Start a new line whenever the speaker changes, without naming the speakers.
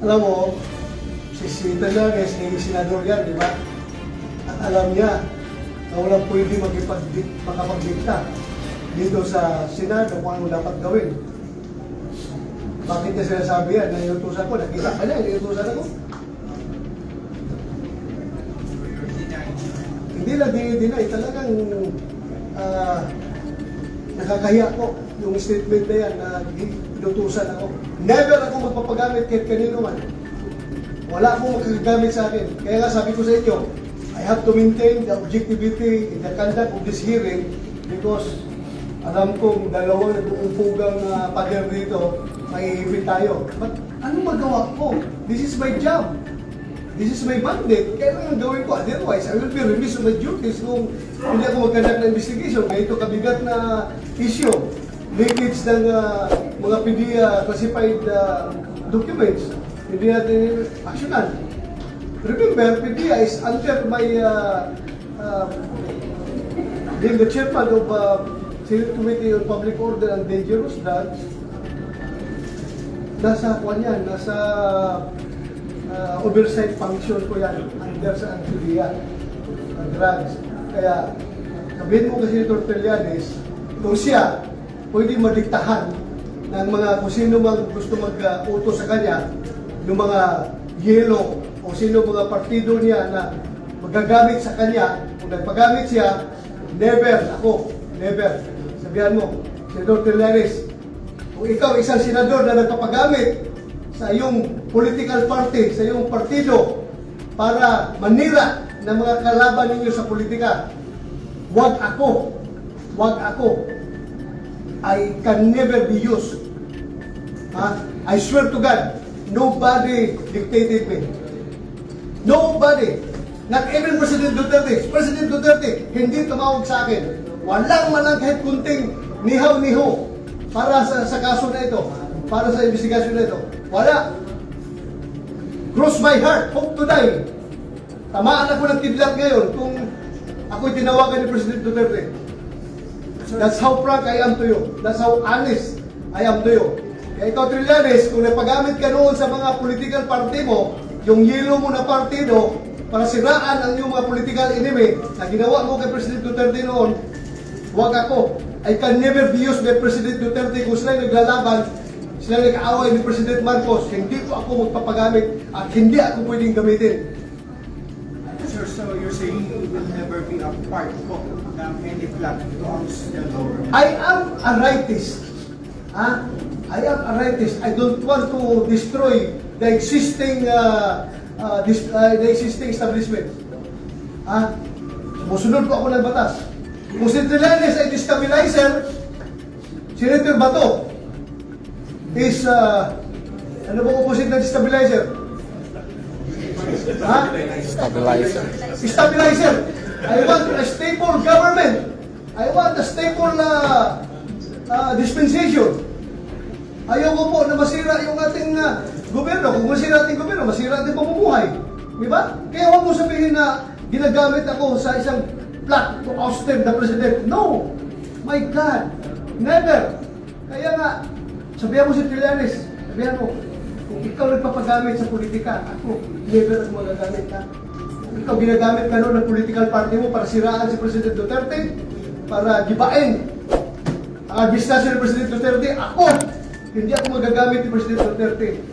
Alam mo, si Sita Llanes, eh, senador yan, di ba? At alam niya na walang pwede makapagdikta dito sa Senado kung ano dapat gawin. Bakit niya sinasabi yan? Naiutusan ko, nakita ka niya, naiutusan ako. Hindi dinay, talagang ah, nakakahiya ko yung statement na yan na inutusan ako. Never ako magpapagamit kahit kanino man. Wala akong makagagamit sa akin. Kaya nga sabi ko sa inyo, I have to maintain the objectivity in the conduct of this hearing because alam kong dalawang nag-uupugang uh, pader dito, mahihipit tayo. But anong magawa ko? This is my job. This is my mandate. Kailangan gawin ko. Otherwise, I will be released on my duties kung hindi ako magkandak na investigation. Ganito kabigat na issue. Leakage ng uh, mga PDEA classified uh, documents. Hindi natin actionan. Remember, PDEA is under my uh, uh, the chairman of uh, Committee on Public Order and Dangerous Drugs. Nasa kwan yan, nasa uh, oversight function ko yan under sa Antilia ng drugs. Kaya sabihin mo kasi ni Tortelianes, kung siya pwede madiktahan ng mga kung sino mang gusto mag-utos sa kanya, ng mga yelo o sino mga partido niya na magagamit sa kanya, kung nagpagamit siya, never ako, never. Sabihan mo, Senador Tortelianes, kung ikaw isang senador na nagpapagamit sa iyong political party, sa iyong partido, para manira ng mga kalaban ninyo sa politika, wag ako, wag ako. I can never be used. Ha? I swear to God, nobody dictated me. Nobody. Not even President Duterte. President Duterte, hindi tumawag sa akin. Walang malang kahit kunting nihaw-niho para sa, sa kaso na ito, para sa investigasyon na ito. Wala. Cross my heart, hope to die. Tamaan ako ng kidlat ngayon kung ako'y tinawagan ni President Duterte. That's how frank I am to you. That's how honest I am to you. Kaya ikaw, Trillanes, kung napagamit ka noon sa mga political party mo, yung yelo mo na partido, para siraan ang iyong mga political enemy na ginawa mo kay President Duterte noon, huwag ako. I can never be used by President Duterte kung sila naglalaban, sila nag-aaway ni President Marcos, hindi ko ako magpapagamit at hindi ako pwedeng gamitin.
So you're saying you will never be a part of ng any plot to?
I am a rightist. Ha? I am a rightist. I don't want to destroy the existing uh, uh, dis, uh, the existing establishment. Ha? Musunod po ako ng batas. Kung si Trillanes ay destabilizer, Senator Bato is uh, ano ba opposite ng destabilizer? Ha?
Stabilizer.
stabilizer. I want a stable government. I want a stable uh, uh, dispensation. Ayoko po na masira yung ating uh, gobyerno. Kung masira ating gobyerno, masira ating pamumuhay. Di ba? Kaya huwag mo sabihin na ginagamit ako sa isang plot to ousted the president. No! My God! Never! Kaya nga, sabihan mo si Trillanes, sabihan mo, kung ikaw nagpapagamit sa politika, ako, never ako magagamit. Kung ikaw ginagamit ka noon ng political party mo para siraan si President Duterte, para gibain ang administrasyon ni President Duterte, ako, hindi ako magagamit ni President Duterte